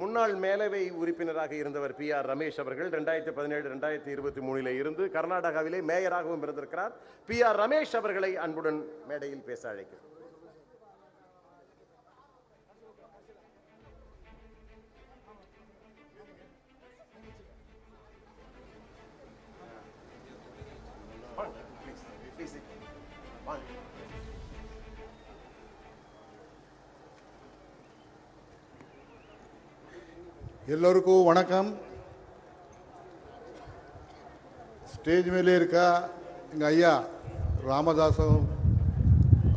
முன்னாள் மேலவை உறுப்பினராக இருந்தவர் பி ஆர் ரமேஷ் அவர்கள் ரெண்டாயிரத்தி பதினேழு ரெண்டாயிரத்தி இருபத்தி மூணில் இருந்து கர்நாடகாவிலே மேயராகவும் இருந்திருக்கிறார் பி ஆர் ரமேஷ் அவர்களை அன்புடன் மேடையில் பேச அழைக்கிறேன் வாங்க, please, please. எல்லோருக்கும் வணக்கம். ஸ்டேஜ் மேலே இருக்கா எங்கள் ஐயா ராமதாசம்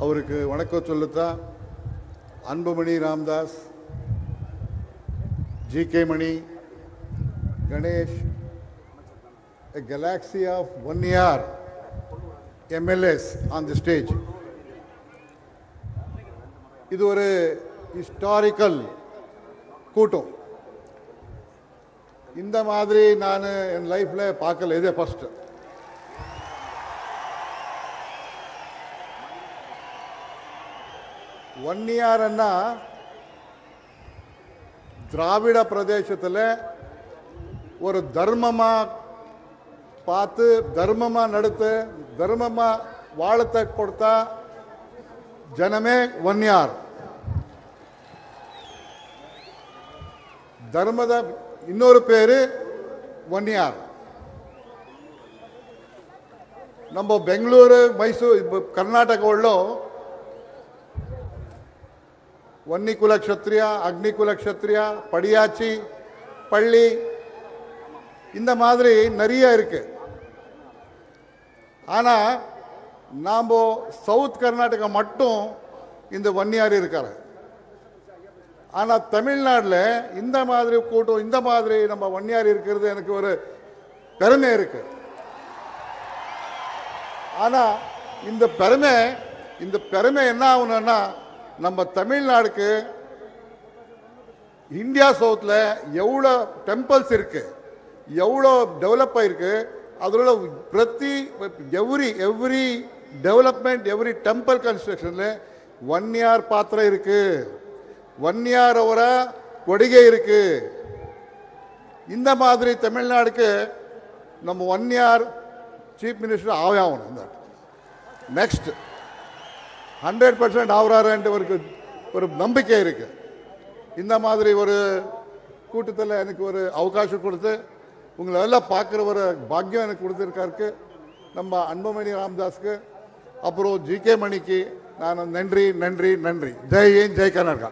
அவருக்கு வணக்கம் சொல்லுத்தான் Anbumani Ramadoss G K Mani Ganesh a galaxy of one year MLAs on the stage இது ஒரு ஹிஸ்டாரிக்கல் கூட்டம். இந்த மாதிரி நான் என் லைஃப்பில் பார்க்கல. இதே ஃபஸ்ட்டு ஒன்னியாரன்னா திராவிட பிரதேசத்தில் ஒரு தர்மமாக பார்த்து தர்மமாக நடத்து தர்மமாக வாழத்தை கொடுத்தா ஜனமே ஒன் ஒன்னியார் தர்மத ಇನ್ನೊರು ಪೇರು ಒನ್ಯಾರ್ ನಮ್ಮ ಬೆಂಗಳೂರು ಮೈಸೂರು ಕರ್ನಾಟಕಗಳು ವನ್ನಿ ಕುಲ ಕ್ಷತ್ರಿಯ அக்னி குல க்ஷத்ரியா படியாச்சி பள்ளி இந்த மாதிரி நிறைய இருக்கு ஆனா நாம் சவுத் கர்நாடகா மட்டும் இந்த வன்னியார் இருக்காரு ஆனால் தமிழ்நாட்டில் இந்த மாதிரி கூட்டம் இந்த மாதிரி நம்ம வன்னியார் இருக்கிறது எனக்கு ஒரு பெருமை இருக்கு. ஆனால் இந்த பெருமை இந்த பெருமை என்ன ஆகணும்னா நம்ம தமிழ்நாடுக்கு இந்தியா சவுத்தில் எவ்வளோ டெம்பிள்ஸ் இருக்கு எவ்வளோ டெவலப் ஆகிருக்கு அதில் பிரதி every every development every temple கன்ஸ்ட்ரக்ஷனில் one year பாத்திரம் இருக்குது வன்னியார் அவரா கொடிகை இருக்கு இந்த மாதிரி தமிழ்நாடுக்கு நம்ம வன்னியார் சீஃப் மினிஸ்டர் ஆவே ஆகணும் இந்த நெக்ஸ்ட் ஹண்ட்ரட் பர்சன்ட் ஆகிறாருன்ட்டு ஒரு நம்பிக்கை இருக்கு. இந்த மாதிரி ஒரு கூட்டத்தில் எனக்கு ஒரு அவகாசம் கொடுத்து உங்களை எல்லாம் பார்க்குற ஒரு பாக்கியம் எனக்கு கொடுத்துருக்காருக்கு. நம்ம அன்புமணி ராம்தாஸ்க்கு அப்புறம் ஜி கே மணிக்கு நான் நன்றி நன்றி நன்றி. ஜெய் ஏன் ஜெய் கர்நாடகா.